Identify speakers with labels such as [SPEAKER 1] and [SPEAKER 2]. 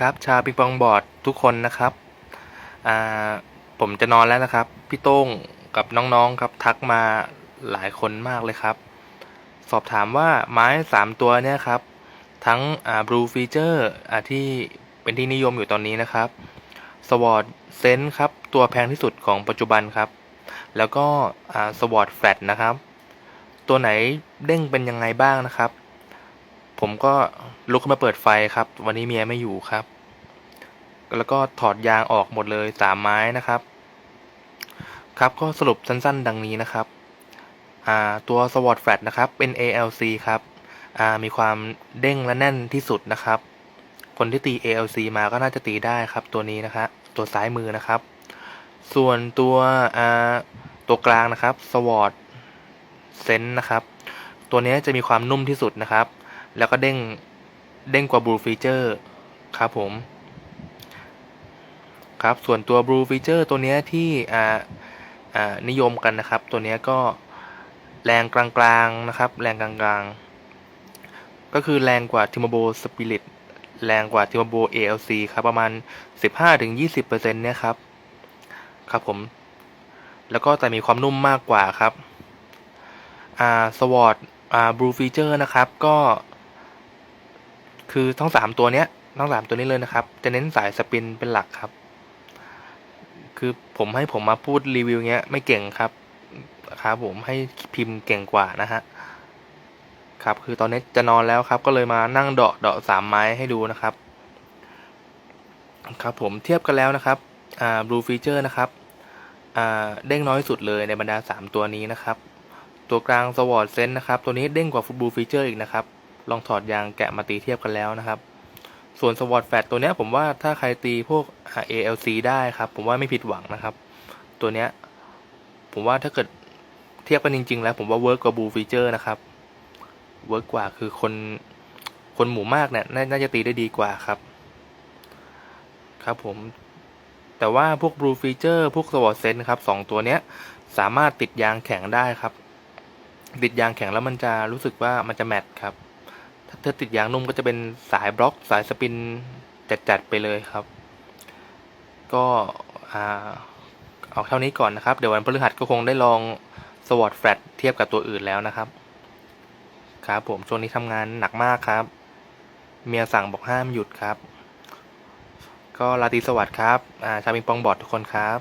[SPEAKER 1] ครับ ชาปิงปองบอร์ดทุกคนนะครับอ่าผมจะนอนแล้วนะครับ พี่โต้งกับน้องๆครับทักมาหลายคนมากเลยครับ สอบถามว่าไม้สามตัวเนี่ยครับ ทั้งอ่า Blue Feature อ่าที่เป็นที่นิยมอยู่ตอนนี้นะครับ Sword Sense ครับ ตัวแพงที่สุดของปัจจุบันครับ แล้วก็อ่า Sword Flat นะครับ ตัวไหนเด้งเป็นยังไงบ้างนะครับ ผมก็ลุกขึ้นมาเปิดไฟครับ วันนี้เมียไม่อยู่ครับ แล้วก็ถอดยางออกหมดเลยสามไม้นะครับ ครับก็สรุปสั้นๆ ดังนี้นะครับอ่าตัว Sword Flat นะครับ เป็น ALC ครับอ่ามีความเด้งและแน่นที่สุดนะครับ คนที่ตี ALC มาก็น่าจะตีได้ครับ ตัวนี้นะครับตัวซ้ายมือนะครับ ส่วนตัวอ่าตัวกลางนะครับ Sword Sense นะครับ ตัวนี้จะมีความนุ่มที่สุดนะครับ แล้วก็เด้งเด้งกว่า Blue Feature ครับผม ครับ ส่วนตัว Blue Feature ตัวนี้ที่อ่าอ่านิยมกันนะครับ ตัวนี้ก็แรงกลางๆนะครับ แรงกลางๆ ก็คือแรงกว่า Timber Spirit แรงกว่า Timber ALC ครับ ประมาณ 15-20%เนี่ยครับ ครับผม แล้วก็แต่มีความนุ่มมากกว่าครับ อ่า Sword อ่า Blue Feature นะครับ ก็ คือทั้งสามตัวเนี้ยทั้งสามตัวนี้เลยนะครับ จะเน้นสายสปินเป็นหลักครับ คือผมให้ผมมาพูดรีวิวเงี้ยไม่เก่งครับครับผมให้พิมพ์เก่งกว่านะฮะครับ คือตอนนี้จะนอนแล้วครับ ก็เลยมานั่งเดาะเดาะสามไม้ให้ดูนะครับ ครับผมเทียบกันแล้วนะครับอ่า Blue Feature นะครับอ่าเด้งน้อยสุดเลยในบรรดาสามตัวนี้นะครับ ตัวกลาง Sword Sense นะครับ ตัวนี้เด้งกว่า Blue Feature อีกนะครับ ลองถอดยางแกะมาตีเทียบกันแล้วนะครับ ส่วน Sword Flat ตัวเนี้ยผมว่าถ้าใครตีพวก ALC ได้ครับ ผมว่าไม่ผิดหวังนะครับ ตัวเนี้ยผมว่าถ้าเกิดเทียบกันจริง ๆ แล้วผมว่าเวิร์กกว่า Blue Feature นะครับเวิร์กกว่าคือคนคนหมู่มากเนี่ยน่าจะตีได้ดีกว่าครับ ครับผม แต่ว่าพวก Blue Feature พวก Sword Sense นครับสองตัวเนี้ยสามารถติดยางแข็งได้ครับ ติดยางแข็งแล้วมันจะรู้สึกว่ามันจะแมทครับ ถ้าถ้าติดยางนุ่มก็จะเป็นสายบล็อกสายสปินจัดๆไปเลยครับ ก็เอาเท่านี้ก่อนนะครับ เดี๋ยววันพฤหัสก็คงได้ลอง Sword Flat เทียบกับตัวอื่นแล้วนะครับ ครับผมช่วงนี้ทำงานหนักมากครับ เมียสั่งบอกห้ามหยุดครับ ก็ราตรีสวัสดิ์ครับชาวปิงปองบอร์ดทุกคนครับ